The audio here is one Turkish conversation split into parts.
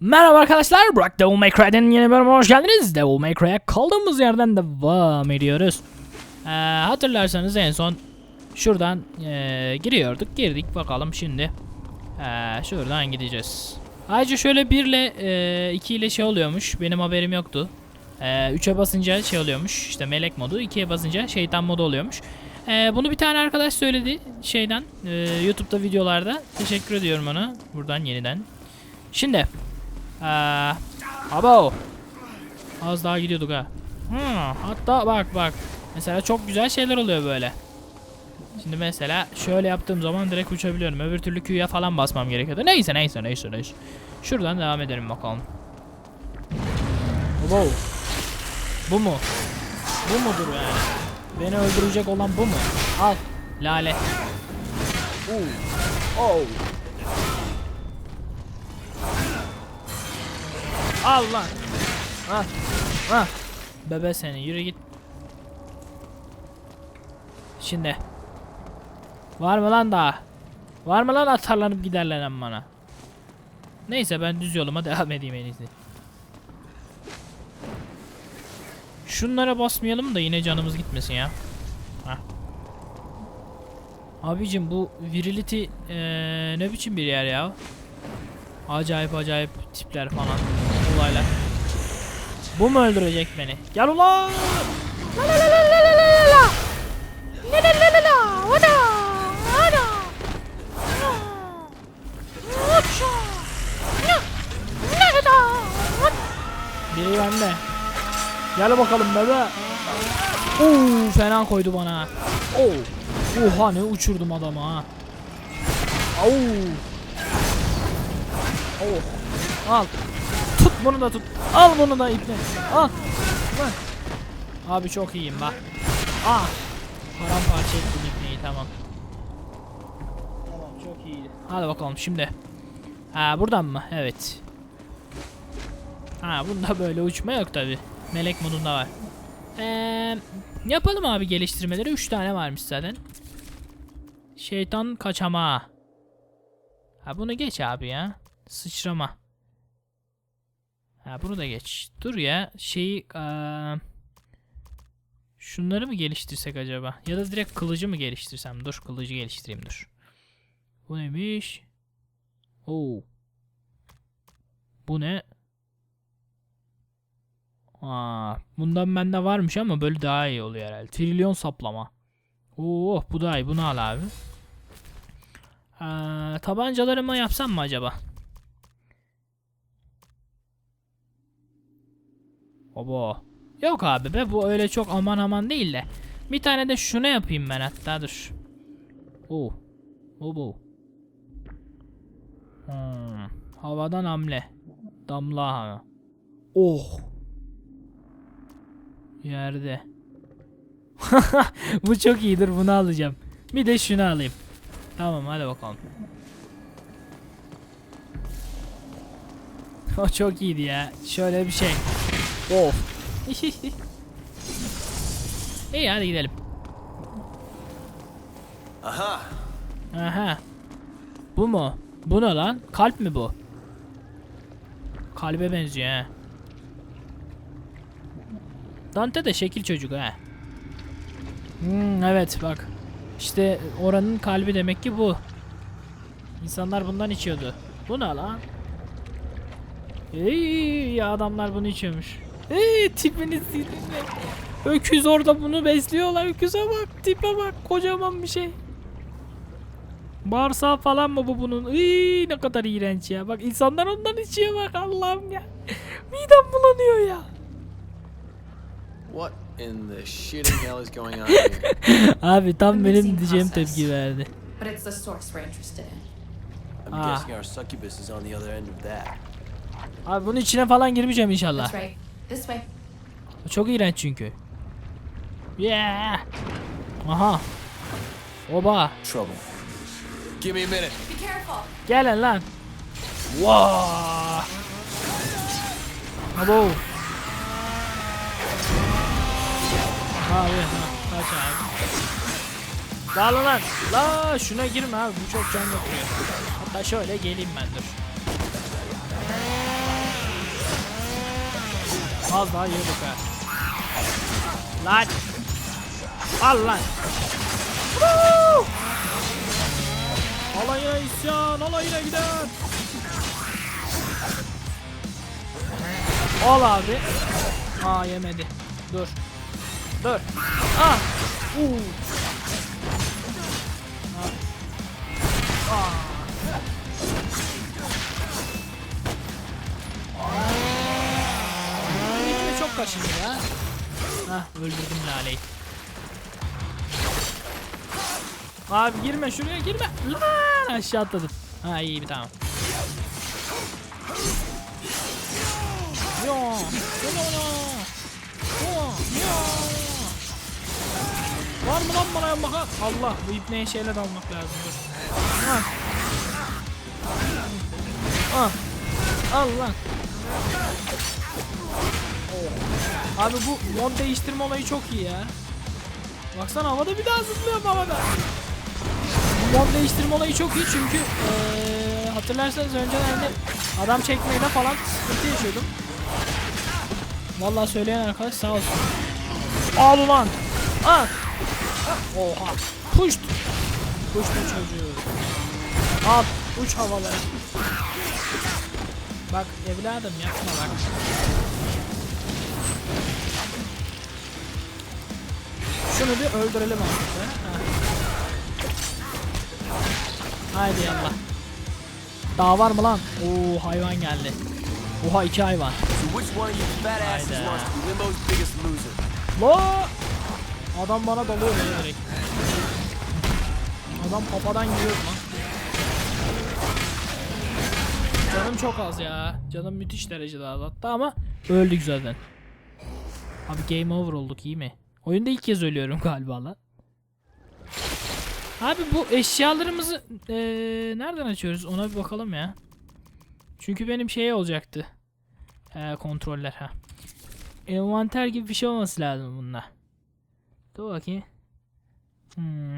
Merhaba arkadaşlar, Burak Devil May Cry'den yeni bölüme hoş geldiniz. Devil May Cry'e kaldığımız yerden devam ediyoruz. Ee, hatırlarsanız en son şuradan ee, giriyorduk, girdik bakalım şimdi. Ee, şuradan gideceğiz. Ayrıca şöyle 1 ile 2 ile şey oluyormuş, benim haberim yoktu. 3'e basınca şey oluyormuş, işte melek modu, 2'ye basınca şeytan modu oluyormuş. Ee, bunu bir tane arkadaş söyledi şeyden, ee, YouTube'da videolarda. Teşekkür ediyorum ona buradan yeniden. Şimdi Aa, abo. Az daha gidiyorduk ha. Hmm, hatta bak bak. Mesela çok güzel şeyler oluyor böyle. Şimdi mesela şöyle yaptığım zaman direkt uçabiliyorum. Öbür türlü Q'ya falan basmam gerekiyordu. Neyse neyse neyse neyse. Şuradan devam edelim bakalım. Wow. Bu mu? Bu mudur yani? Beni öldürecek olan bu mu? Al. Lale. Oo. Oh. Al lan. Ha. Ha. Bebe seni yürü git. Şimdi. Var mı lan daha? Var mı lan atarlanıp giderler bana? Neyse ben düz yoluma devam edeyim en iyisi. Şunlara basmayalım da yine canımız gitmesin ya. Hah. Abicim bu virility eee, ne biçim bir yer ya? Acayip acayip tipler falan olaylar. Bu mu öldürecek beni? Gel ulan! La la la la la la la la! La la la la la! Oda! Oda! Biri bende. Gel bakalım bebe. Oo fena koydu bana. Oo. Oha ne uçurdum adamı ha. Oo. Oh. Al. Bunu da tut. Al bunu da iple. Al. Lan. Abi çok iyiyim bak. Ah. Paramparça ettim ipneyi tamam. Tamam çok iyiydi. Hadi bakalım şimdi. Ha buradan mı? Evet. Ha bunda böyle uçma yok tabi. Melek modunda var. Eee yapalım abi geliştirmeleri. 3 tane varmış zaten. Şeytan kaçama. Ha bunu geç abi ya. Sıçrama. Ha bunu da geç. Dur ya şeyi eee, şunları mı geliştirsek acaba? Ya da direkt kılıcı mı geliştirsem? Dur kılıcı geliştireyim dur. Bu neymiş? Oo. Bu ne? Aa, bundan bende varmış ama böyle daha iyi oluyor herhalde. Trilyon saplama. Oo, bu daha iyi. Bunu al abi. Ee, tabancalarımı yapsam mı acaba? Obo. Yok abi be bu öyle çok aman aman değil de. Bir tane de şunu yapayım ben hatta dur. Oo. Obo. Hmm. Havadan hamle. Damla ha. Oh. Yerde. bu çok iyidir bunu alacağım. Bir de şunu alayım. Tamam hadi bakalım. O çok iyiydi ya. Şöyle bir şey. Of. İyi hadi gidelim. Aha! Aha. Bu mu? Bu ne lan? Kalp mi bu? Kalbe benziyor ha. Dante de şekil çocuk ha. Hmm, evet bak. İşte oranın kalbi demek ki bu. İnsanlar bundan içiyordu. Bu ne lan? Ey ya adamlar bunu içiyormuş. Ey tipini tipini. Öküz orada bunu besliyorlar. Öküze bak tipe bak kocaman bir şey. Bağırsağı falan mı bu bunun? Iy, ne kadar iğrenç ya. Bak insanlar ondan içiyor bak Allah'ım ya. Midem bulanıyor ya. What in the shitting hell is going on here? Abi tam benim diyeceğim tepki verdi. But it's the source we're interested in. I'm Ah. guessing our succubus is on the other end of that. Abi bunun içine falan girmeyeceğim inşallah. That's right. This way. Çok iğrenç çünkü. Yeah. Aha. Oba. Trouble. Give me a minute. Be careful. Gelin lan. Vaa. Abo. Abi ha, kaç abi. La lan. La şuna girme abi bu çok can yapıyor. Hatta şöyle geleyim ben dur. Az daha yiyorduk ha. Lan. Al lan. Woo! Alayına isyan, alayına gider. Al abi. Aa yemedi. Dur. Dur. Ah. Uuu. Ah. Ah. Kaşındı ya. Hah öldürdüm Lale'yi. Abi girme şuraya girme. Lan aşağı atladım. Ha iyi bir tamam. Yo, yo, yo, yo. Var mı lan bana yapmak? Allah bu ipneye şeyler almak lazım dur. Ah. Ah. Al lan. Oh. Abi bu mod değiştirme olayı çok iyi ya. Baksana havada bir daha zıplıyorum havada. Bu mod değiştirme olayı çok iyi çünkü eee, hatırlarsanız önceden hani adam çekmeyde falan sıkıntı yaşıyordum. Vallahi söyleyen arkadaş sağ olsun. Al ulan. Al. Oha. Puşt. Puşt çocuğu. Al. Uç havalara. Bak evladım yapma bak. Şunu bir öldürelim artık. ha. Haydi yallah. Daha var mı lan? Oo hayvan geldi. Oha iki hayvan. Loser? La! Adam bana dalıyor ya direkt. Adam kafadan giriyor lan. Canım çok az ya. Canım müthiş derecede az hatta ama öldük zaten. Abi game over olduk iyi mi? Oyunda ilk kez ölüyorum galiba lan. Abi bu eşyalarımızı eee, nereden açıyoruz ona bir bakalım ya. Çünkü benim şey olacaktı. He, kontroller ha. Envanter gibi bir şey olması lazım bunda. Dur bakayım. Hmm.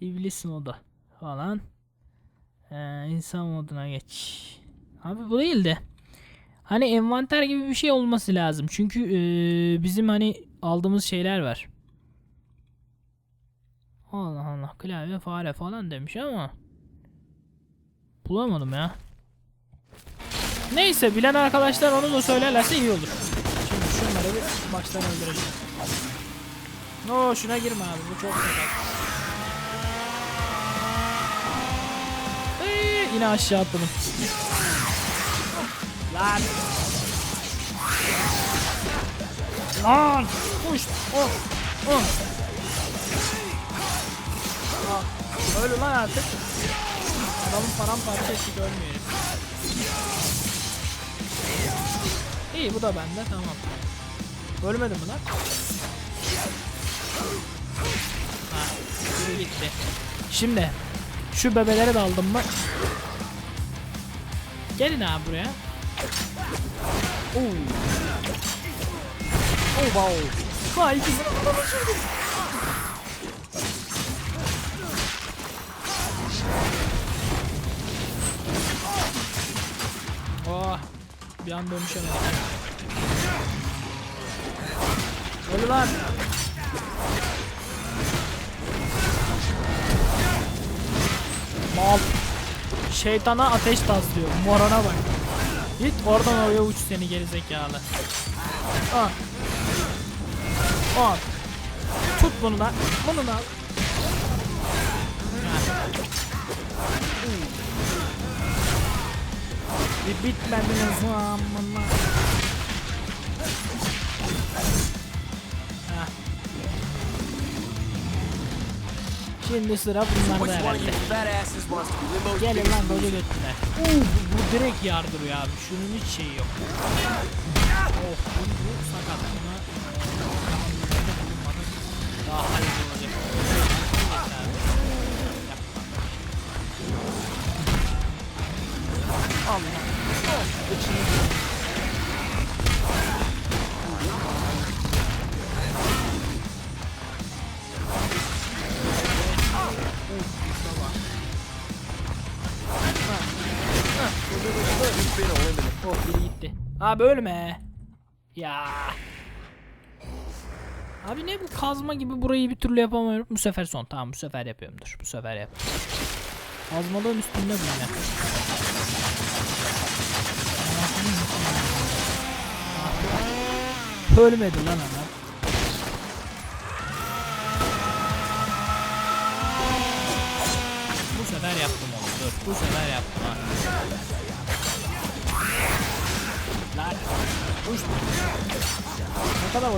İblis modu falan. Ee, insan moduna geç. Abi bu değil de. Hani envanter gibi bir şey olması lazım. Çünkü ee, bizim hani aldığımız şeyler var. Allah Allah klavye fare falan demiş ama bulamadım ya. Neyse bilen arkadaşlar onu da söylerlerse iyi olur. Şimdi şunları bir baştan öldürelim. Oo şuna girme abi bu çok sakat. Ee, yine aşağı atladım. Lan. Lan. Uş. Oh. Oh. Aa, Öl lan artık. Adamın paramparça ettik ölmüyor. İyi bu da bende tamam. Ölmedim lan? Ha, biri gitti. Şimdi şu bebelere de aldım mı? Gelin abi buraya. Oo. Oh wow. Ha ikisini de uçurdum. Oh. Bir an dönüşemedik. Öyle lan. Mal. Şeytana ateş taslıyor. Morona bak. Git oradan oraya uç seni gerizekalı. Al. Al. Tut bunu da. Bunu da. al. Bir bitmediniz zamanla. Heh. Şimdi sıra bunlarda herhalde. Gelin lan böyle götüne. Uh, bu, bu direkt yardırıyor abi. Şunun hiç şeyi yok. Oh bu, sakat. Buna daha hayırlı olacak. Allah. Oh, içine Oh biri gitti. Abi ölme. Ya. Abi ne bu kazma gibi burayı bir türlü yapamıyorum. Bu sefer son. Tamam bu sefer yapıyorum. Dur bu sefer yap. Kazmalığın üstünde bu yine. Ölmedi lan adam. Bu sefer yaptım onu. Dur bu sefer yaptım ha. Lan. Uç. Ne kadar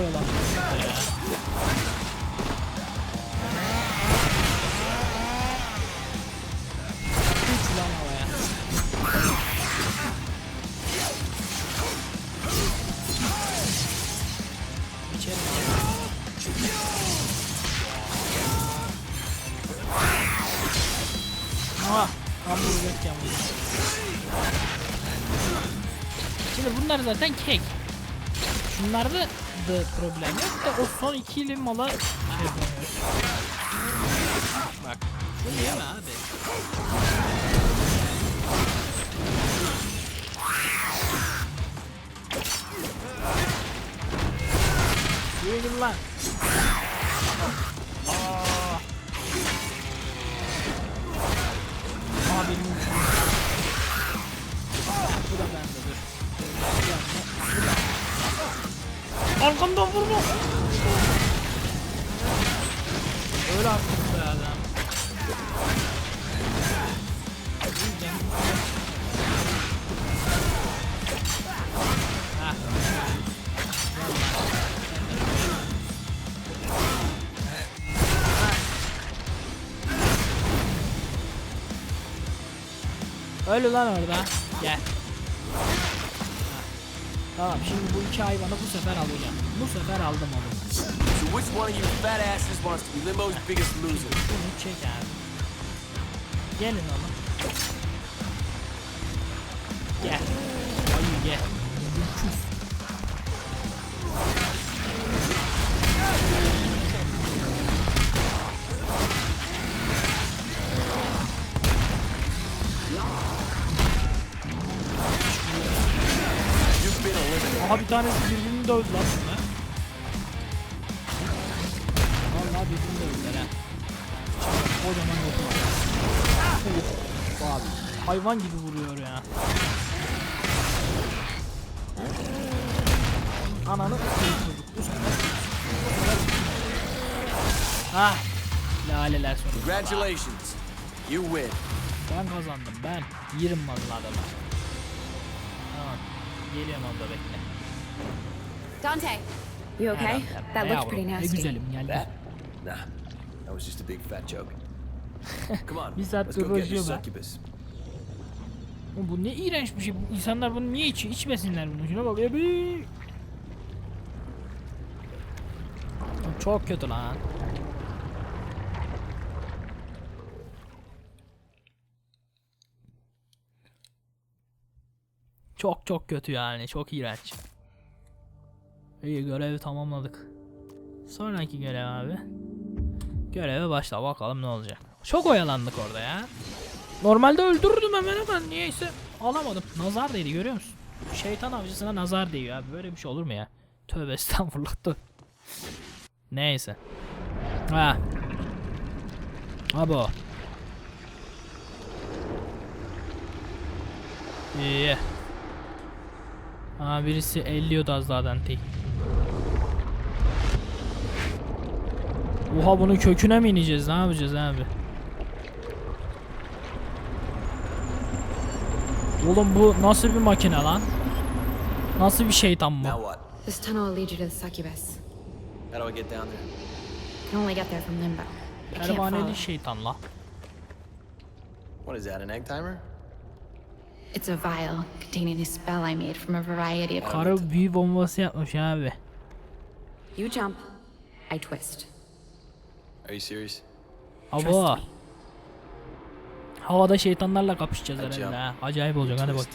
zaten kek. Şunlarda da problem yok da o son ikili mala şey yapamıyoruz. Bak. Şunu yeme abi. Yürü lan. Aa. Aa benim uçum. Arkamdan vurma. Öyle artık be adam. Hah. Öyle lan orada. Gel. Tamam şimdi bu iki hayvanı bu sefer alacağım. Bu sefer aldım onu. So which one of you fat asses wants to be Limbo's biggest loser? Bunu çek abi. Gelin oğlum. Gel. Ayı gel. Aha bir tanesi birbirini dövdü lan bunlar. Vallahi birbirini dövdüler ha. Kocaman yokum abi hayvan gibi vuruyor ya. Ananı çocuk bu sefer. Ah laleler sonunda. Congratulations. You win. Ben kazandım ben. Yerim malını adamı. Tamam. Geliyorum abla bekle. Dante, you okay? Adam, That looked pretty Ne nasty. güzelim geldi. Nah. That was just a big fat joke. Come on. Bir saat Let's go get your uğraşıyor be. succubus. Oğlum bu ne iğrenç bir şey. Bu insanlar bunu niye içiyor? İçmesinler bunu. Şuna bak. Ebi. Çok kötü lan. Çok çok kötü yani. Çok iğrenç. İyi görevi tamamladık. Sonraki görev abi. Göreve başla bakalım ne olacak. Çok oyalandık orada ya. Normalde öldürürdüm hemen ama niyeyse alamadım. Nazar değdi görüyor musun? Şeytan avcısına nazar değiyor abi. Böyle bir şey olur mu ya? Tövbe estağfurullah dur. Neyse. Ha. Abo. İyi. Ha birisi elliyordu az daha Dante'yi. Oha bunun köküne mi ineceğiz? Ne yapacağız abi? Oğlum bu nasıl bir makine lan? Nasıl bir şeytan bu? This tunnel will lead you to the succubus. How do I get down there? You can only get there from limbo. Pervaneli şeytan la. What is that, an egg timer? It's a vial containing a spell I made from a variety of. Karı büyü bombası yapmış abi. You jump, I twist. Are you serious? Abo. Havada şeytanlarla kapışacağız herhalde Acayip. ha. Acayip olacak hadi bak.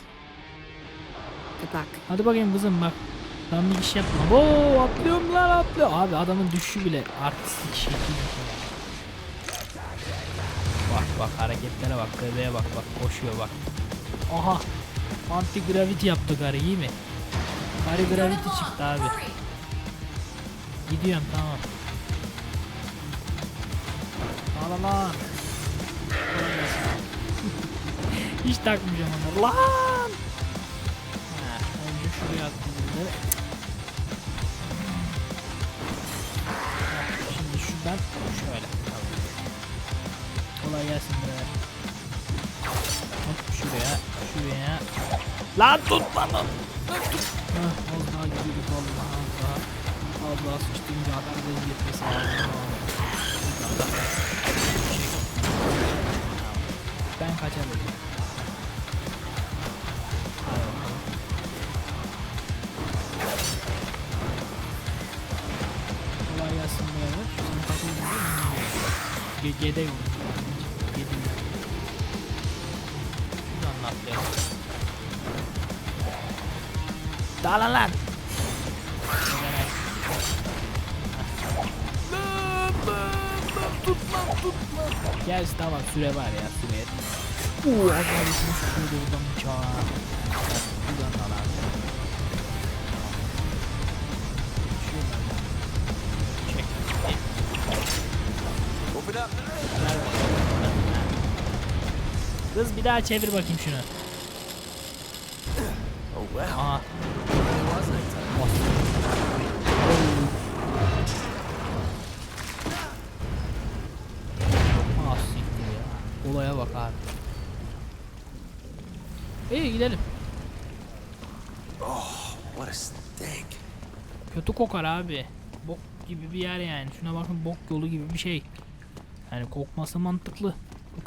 Hadi bakayım kızım bak. Ben bir iş yapma. Oo atlıyorum lan atlıyor. Abi adamın düşüşü bile artistik şekil. Bak bak hareketlere bak bebeğe bak bak koşuyor bak. Aha. Anti gravity yaptı karı iyi mi? Karı gravity çıktı abi. Gidiyorum tamam. Lan lan. Hiç takmayacağım onları. Lan. Önce şuraya attım bunları. Şimdi şuradan şöyle. Kolay gelsin be. Lan tut lan. Hah, az daha gidiyorduk vallahi az daha. Az daha sıçtığımca aklımda gitmesi lazım. Ben bakalım. Kolay gelsin beyler. Senin takıldın değil mi? Ge- Gede yok. Dağılın lan. Gel tamam süre var ya süre. Uuu sürü sıkıyordu buradan uçağa. Buradan da lan. Kız bir daha çevir bakayım şunu. Oh wow. Aha. Olaya bak abi. İyi gidelim. What a stink. Kötü kokar abi. Bok gibi bir yer yani. Şuna bakın bok yolu gibi bir şey. Yani kokması mantıklı.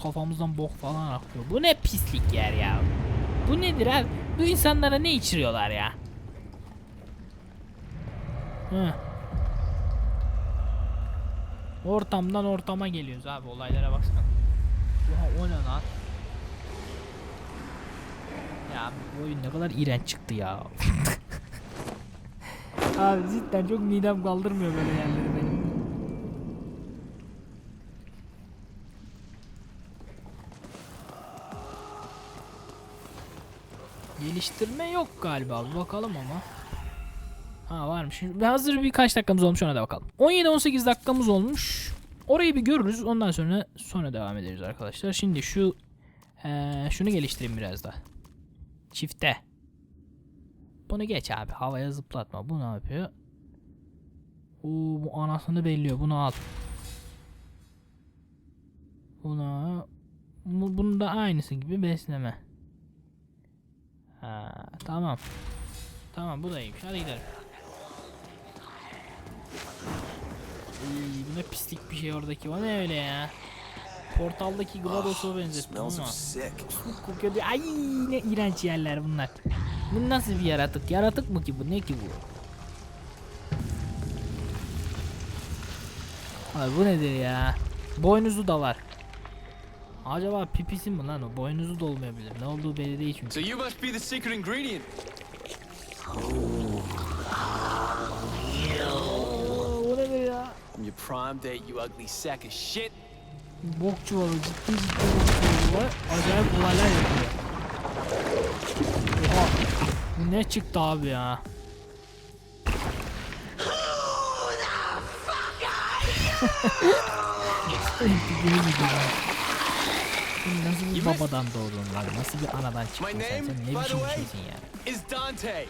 Kafamızdan bok falan akıyor. Bu ne pislik yer ya. Bu nedir abi? Bu insanlara ne içiriyorlar ya? Hı. Ortamdan ortama geliyoruz abi olaylara baksana. Oha o ne lan? Ya bu oyun ne kadar iğrenç çıktı ya. Abi cidden çok midem kaldırmıyor böyle yerleri benim. Geliştirme yok galiba. Bakalım ama. Ha varmış. Hazır birkaç dakikamız olmuş ona da bakalım. 17-18 dakikamız olmuş. Orayı bir görürüz. Ondan sonra sonra devam ederiz arkadaşlar. Şimdi şu eee, şunu geliştireyim biraz da. Çifte. Bunu geç abi. Havaya zıplatma. Bu ne yapıyor? Oo, bu anasını belliyor. Bunu al. Buna bu, bunun da aynısı gibi besleme. Ha, tamam. Tamam bu da iyiymiş. Hadi gidelim. Iy, bu ne pislik bir şey oradaki. O ne öyle ya? Portaldaki GLaDOS'a benzettim ama. sick. Kokuyor diye. Ay ne iğrenç yerler bunlar. Bu nasıl bir yaratık? Yaratık mı ki bu? Ne ki bu? Abi bu nedir ya? Boynuzu da var. Acaba pipisi mi lan o? Boynuzu da olmayabilir. Ne olduğu belli değil çünkü. So you must be the secret ingredient. Oo, prime date, you ugly sack of shit. Bok çuvalı ciddi ciddi bok çuvalı var. Acayip olaylar yapıyor. Oha. Bu ne çıktı abi ya? Nasıl bir babadan doğdun lan? Nasıl bir anadan çıktın sen? name, Sen by ne the biçim bir şeysin ya? Is Dante.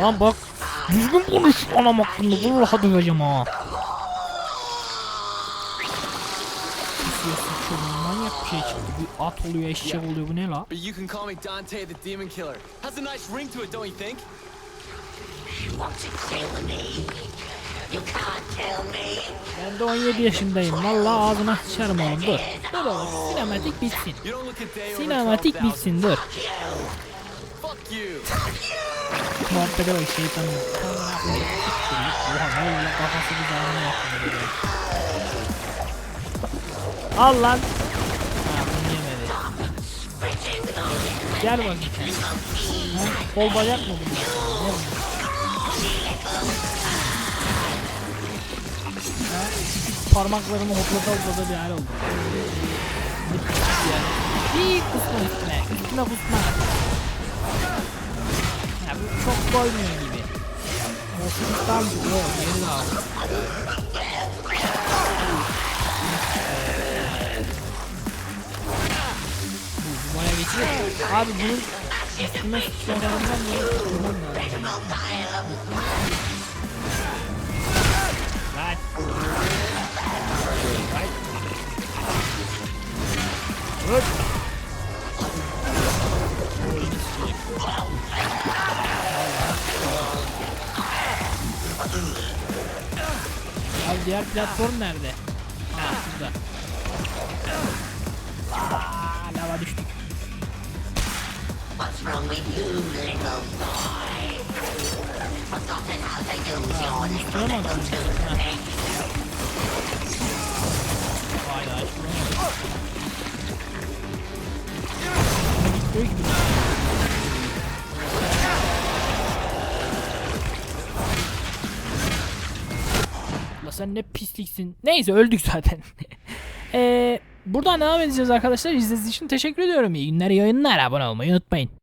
Lan bak düzgün konuş anam hakkında vallahi döveceğim ha. Manyak bir şey çıktı. Bir at oluyor eşek oluyor bu ne la? But you can call me Dante the Demon Killer. Has a nice ring to it, don't you think? Ben de 17 yaşındayım. Vallahi ağzına sıçarım oğlum dur. Dur oğlum sinematik bitsin. Sinematik 12,000. bitsin dur. Muhabbete bak şeytan. Oha ne oluyor lan kafası bir zararına yaptı. Al lan. Ha bunu yemedi. Gel bakayım. Ha, kol bacak mı bunlar? Ne bunlar? Ha, parmaklarımı hoplata hoplata bir hal oldu. Bir pislik ya. Bir kusma üstüne. Üstüne kusma. Ya bu çok koymuyor gibi. Olsun gibi. Yok geri de aldım. Bu baya geçiyor. Abi bunun üstüne sıçralarından böyle kurtulmam lazım. Lan. Vur. Abi diğer platform nerede? Ha burada. Aa, lava düştük. What's wrong with you, little boy? Forgotten how to use your little Şuraya mı little atıyorsun? Ha. toothpick? Vay vay bu. La sen ne pisliksin. Neyse öldük zaten. Eee buradan devam edeceğiz arkadaşlar. İzlediğiniz için teşekkür ediyorum. İyi günler, iyi oyunlar. Abone olmayı unutmayın.